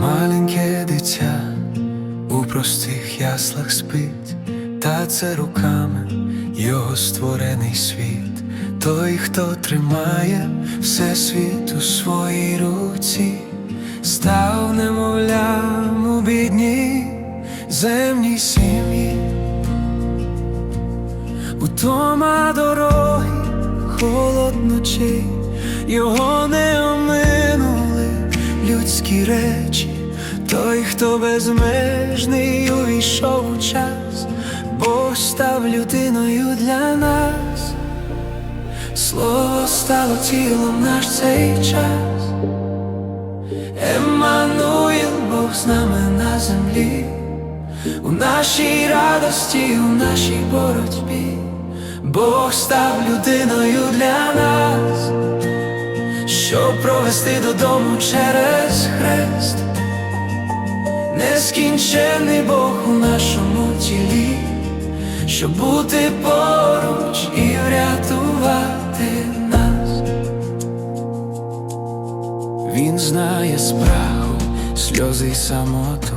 Маленьке дитя у простих яслах спить, та це руками його створений світ, той, хто тримає всесвіт у своїй руці, став немовлям у бідній земній сім'ї, утома дороги, холод ночей, його не оминули людські речі, той, хто безмежний увійшов у час, Бог став людиною для нас, слово стало тілом наш цей час, Еммануїл, Бог з нами на землі, у нашій радості, у нашій боротьбі, Бог став людиною для нас щоб провести додому через хрест, нескінчений Бог у нашому тілі, щоб бути поруч і врятувати Він знає спрагу, сльози й самоту,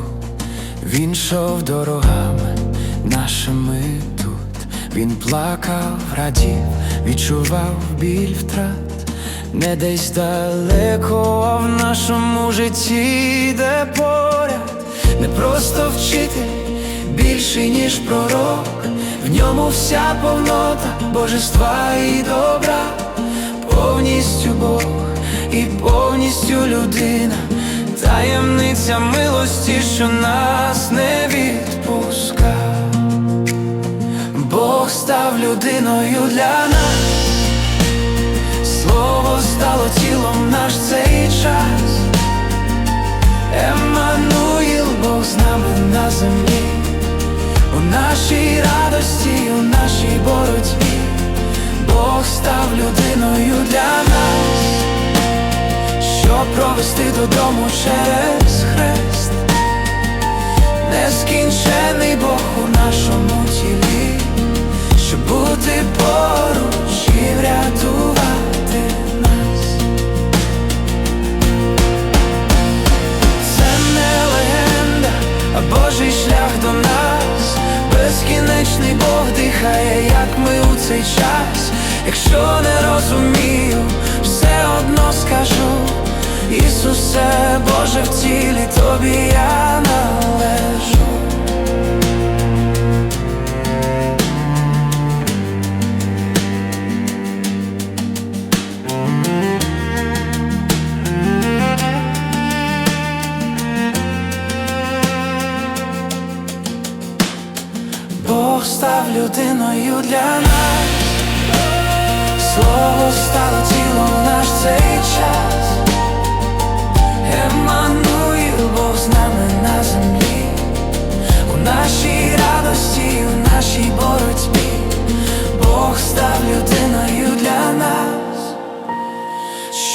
він йшов дорогами нашими тут, він плакав, радів, відчував біль втрат, не десь далеко, а в нашому житті, де поряд, не просто вчитель, більший, ніж пророк, в ньому вся повнота божества і добра, повністю Бог і повністю людина, таємниця милості, що нас не відпускав. Бог став людиною для нас, слово стало тілом наш цей час. Еммануїл, Бог з нами на землі, у нашій радості, провести додому через хрест, нескінчений Бог у нашому тілі, щоб бути поруч і врятувати нас. Це не легенда, а Божий шлях до нас. Безкінечний Бог дихає, як ми у цей час. Якщо не розумію, все одно скажу. Ісусе, Боже в тілі, тобі я належу. Бог став людиною для нас, слово стало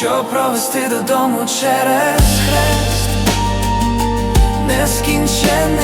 щоб провести додому через хрест, нескінченний